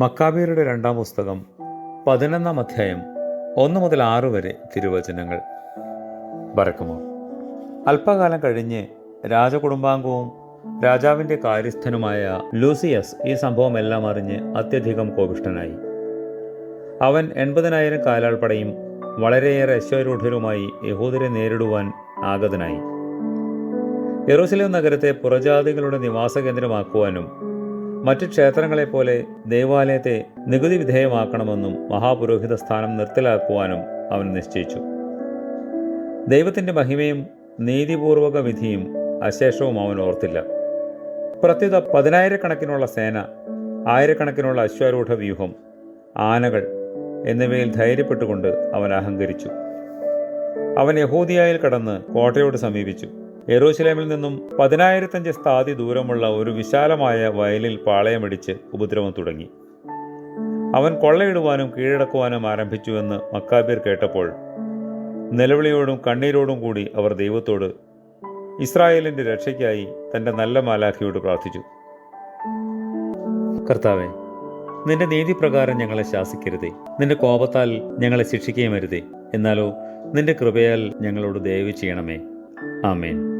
മക്കാബിയരുടെ രണ്ടാം പുസ്തകം പതിനൊന്നാം അധ്യായം ഒന്ന് മുതൽ ആറ് വരെ തിരുവചനങ്ങൾ. ബറക്കുമോ അല്പകാലം കഴിഞ്ഞ് രാജകുടുംബാംഗവും രാജാവിന്റെ കാര്യസ്ഥനുമായ ലൂസിയസ് ഈ സംഭവമെല്ലാം അറിഞ്ഞ് അത്യധികം കോപിഷ്ഠനായി. അവൻ എൺപതിനായിരം കാലാൾപ്പടയും വളരെയേറെ അശ്വരൂഢരുമായി യഹൂദരെ നേരിടുവാൻ ആഗതനായി. യെറൂസലേം നഗരത്തെ പുറജാതികളുടെ നിവാസ കേന്ദ്രമാക്കുവാനും മറ്റു ക്ഷേത്രങ്ങളെപ്പോലെ ദേവാലയത്തെ നികുതി വിധേയമാക്കണമെന്നും മഹാപുരോഹിത സ്ഥാനം നിർത്തലാക്കുവാനും അവൻ നിശ്ചയിച്ചു. ദൈവത്തിന്റെ മഹിമയും നീതിപൂർവക വിധിയും അശേഷവും അവൻ ഓർത്തില്ല. പ്രത്യുത പതിനായിരക്കണക്കിനുള്ള സേന ആയിരക്കണക്കിനുള്ള അശ്വാരൂഢ വ്യൂഹം ആനകൾ എന്നിവയിൽ ധൈര്യപ്പെട്ടുകൊണ്ട് അവൻ അഹങ്കരിച്ചു. അവൻ യഹൂദിയായിൽ കടന്ന് കോട്ടയോട് സമീപിച്ചു. യെറൂശലേമിൽ നിന്നും പതിനായിരത്തഞ്ച് സ്ഥാതി ദൂരമുള്ള ഒരു വിശാലമായ വയലിൽ പാളയമടിച്ച് ഉപദ്രവം തുടങ്ങി. അവൻ കൊള്ളയിടുവാനും കീഴടക്കുവാനും ആരംഭിച്ചുവെന്ന് മക്കാബീർ കേട്ടപ്പോൾ നിലവിളിയോടും കണ്ണീരോടും കൂടി അവർ ദൈവത്തോട് ഇസ്രായേലിന്റെ രക്ഷയ്ക്കായി തന്റെ നല്ല മാലാഖിയോട് പ്രാർത്ഥിച്ചു. കർത്താവെ നിന്റെ നീതിപ്രകാരം ഞങ്ങളെ ശാസിക്കരുതേ. നിന്റെ കോപത്താൽ ഞങ്ങളെ ശിക്ഷിക്കുകയും അരുതേ. എന്നാലോ നിന്റെ കൃപയാൽ ഞങ്ങളോട് ദയവ് ചെയ്യണമേ. Amén.